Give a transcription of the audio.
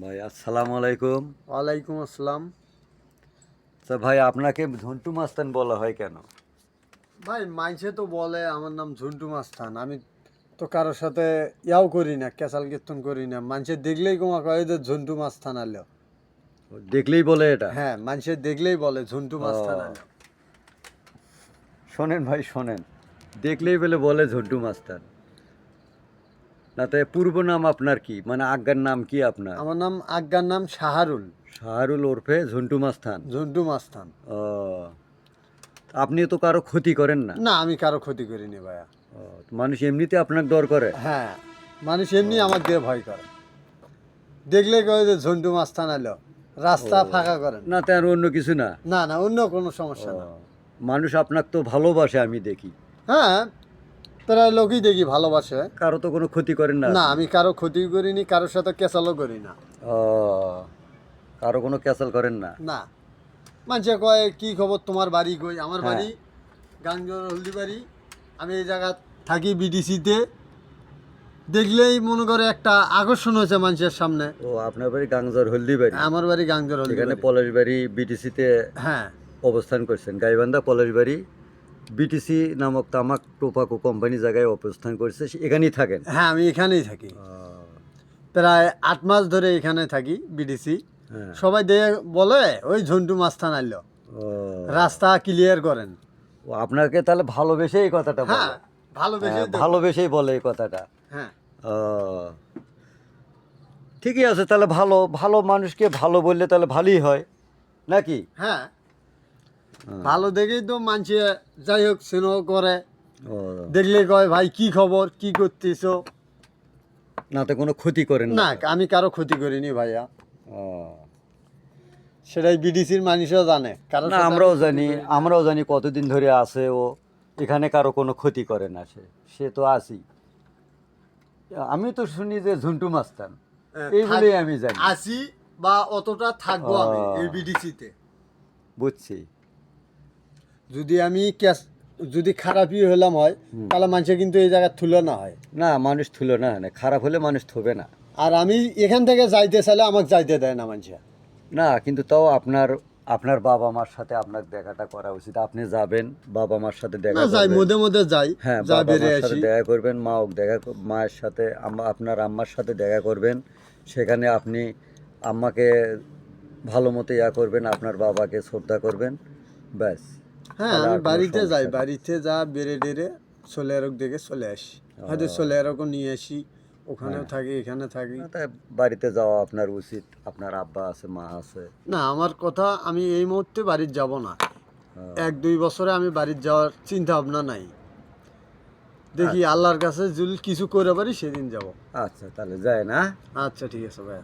ভাই আসসালামু আলাইকুম। ওয়ালাইকুম আসসালাম। আচ্ছা ভাই আপনাকে ঝন্টু মাস্তান বলা হয় কেন? ভাই মাইনসে তো বলে আমার নাম ঝুন্টু মাস্তান। আমি তো কারোর সাথে ইয়াও করি না কেসাল কীর্তন করি না। মানুষের দেখলেই কোমা কয়ে যে ঝুন্টু মাস্তান আলো দেখলেই বলে এটা? হ্যাঁ মানুষের দেখলেই বলে ঝন্টু মাস্তান ও। শোনেন ভাই শোনেন। দেখলেই বলে বলে ঝন্টু মাস্তান। না তাই পূর্ব নাম আপনার কি? মানে আজ্ঞার নাম কি আপনার? আমার নাম আজ্ঞার নাম শাহারুল। শাহরুল ওরফে ঝন্টু মাস্তান। ঝুন্টু মাস্তান। ও আপনি তো কারও ক্ষতি করেন না? না আমি কারও ক্ষতি করিনি ভাইয়া। ও, মানুষ এমনিতে আপনার দর করে? হ্যাঁ মানুষ এমনি আমার দিয়ে ভয় করে। দেখলে কয়ে যে ঝন্টু মাস্তান আলো রাস্তা ফাঁকা করেন। না তার অন্য কিছু না? না না অন্য কোনো সমস্যা না। মানুষ আপনাকে তো ভালোবাসে আমি দেখি। হ্যাঁ প্রায় লোকই দেখি ভালোবাসে। কারও তো কোনো ক্ষতি করেন না না আমি কারও ক্ষতি করিনি কারোর সাথে কেসালও করি না। ও কারও কোনো ক্যাসেল করেন না? না। মানুষে কয় কি খবর তোমার বাড়ি কই? আমার হ্যাঁ। বাড়ি গাঙ্গর হলদি বাড়ি আমি এই জায়গা থাকি বিডিসিতে। দেখলেই মনে করে একটা আকর্ষণ হয়েছে মানুষের সামনে। ও আপনার বাড়ি গাংজর হলদি বাড়ি আমার বাড়ি গাঙ্গর হলদি এখানে বাড়ি। পলাশ বাড়ি বিটিসিতে হ্যাঁ। অবস্থান করছেন। গাইবান্ধা পলাশ বাড়ি বিটিসি নামক তামাক টোপাকো কোম্পানি জায়গায় অবস্থান করছে এখানেই থাকেন? হ্যাঁ আমি এখানেই থাকি। প্রায় আট মাস ধরে এখানে থাকি বিডিসি হ্যাঁ। সবাই দিয়ে বলে ওই ঝন্টু মাস্তান আনলো ও, রাস্তা ক্লিয়ার করেন। ও, আপনাকে তাহলে ভালোবেসে এই কথাটা হ্যাঁ ভালোবেসে হ্যাঁ, ভালোবেসেই বলে এই কথাটা। হ্যাঁ। ঠিকই আছে তাহলে ভালো ভালো মানুষকে ভালো বললে তাহলে ভালোই হয় নাকি? হ্যাঁ। ভালো দেখেই তো মানুষে যাই হোক স্নেহ করে। দেখলে কয় ভাই কি খবর? কি করতেছ? না তো কোনো ক্ষতি করেন না। আমি কারও ক্ষতি করিনি ভাইয়া। সেটাই বিডিসির মানুষও জানে। কারও না সাথে আমরাও জানি আমরাও জানি কতদিন ধরে আছে ও। এখানে কারও কোনো ক্ষতি করে না সে। সে তো আসি আমি তো শুনি যে ঝুন্টু মাস্তান। হ্যাঁ, এই থাক- আমি জানি। আসি বা অতটা থাকব আমি। এই বিডিসিতে। বুঝছি। যদি আমি ক্যাশ যদি খারাপই হলাম হয় তাহলে মানুষের কিন্তু এই জায়গায় তুলনা হয়। না মানুষ থুলো না না, খারাপ হলে মানুষ থবে না। আর আমি এখান থেকে যাইতে চাইলে আমাকে যাইতে দেয় না মানুষ। না কিন্তু তাও আপনার আপনার বাবা মার সাথে আপনার দেখাটা করা উচিত। আপনি যাবেন বাবা মার সাথে দেখা না যাই করবেন। মধ্যে মধ্যে যাই হ্যাঁ যা বাবা মার আসি। সাথে দেখা করবেন মা ও দেখা মায়ের সাথে আম্মা আপনার আম্মার সাথে দেখা করবেন। সেখানে আপনি আম্মাকে ভালো মতো ইয়া করবেন আপনার বাবাকে শ্রদ্ধা করবেন ব্যাস। হ্যাঁ আমি বাড়িতে যাই বাড়িতে যা বেড়ে টেড়ে চলে এরক দেখে চলে আসি। হয়তো চলে এরকম নিয়ে আসি ওখানেও থাকি এখানে থাকি। বাড়িতে যাওয়া আপনার উচিত আপনার আব্বা আছে মা আছে। না আমার কথা আমি এই মুহূর্তে বাড়ির যাব না। হ্যাঁ। এক দুই বছরে আমি বাড়ির যাওয়ার চিন্তা ভাবনা নাই। দেখি আল্লাহর কাছে যদি কিছু করে পারি সেদিন যাব। আচ্ছা তাহলে যায় না? আচ্ছা ঠিক আছে ভাইয়া।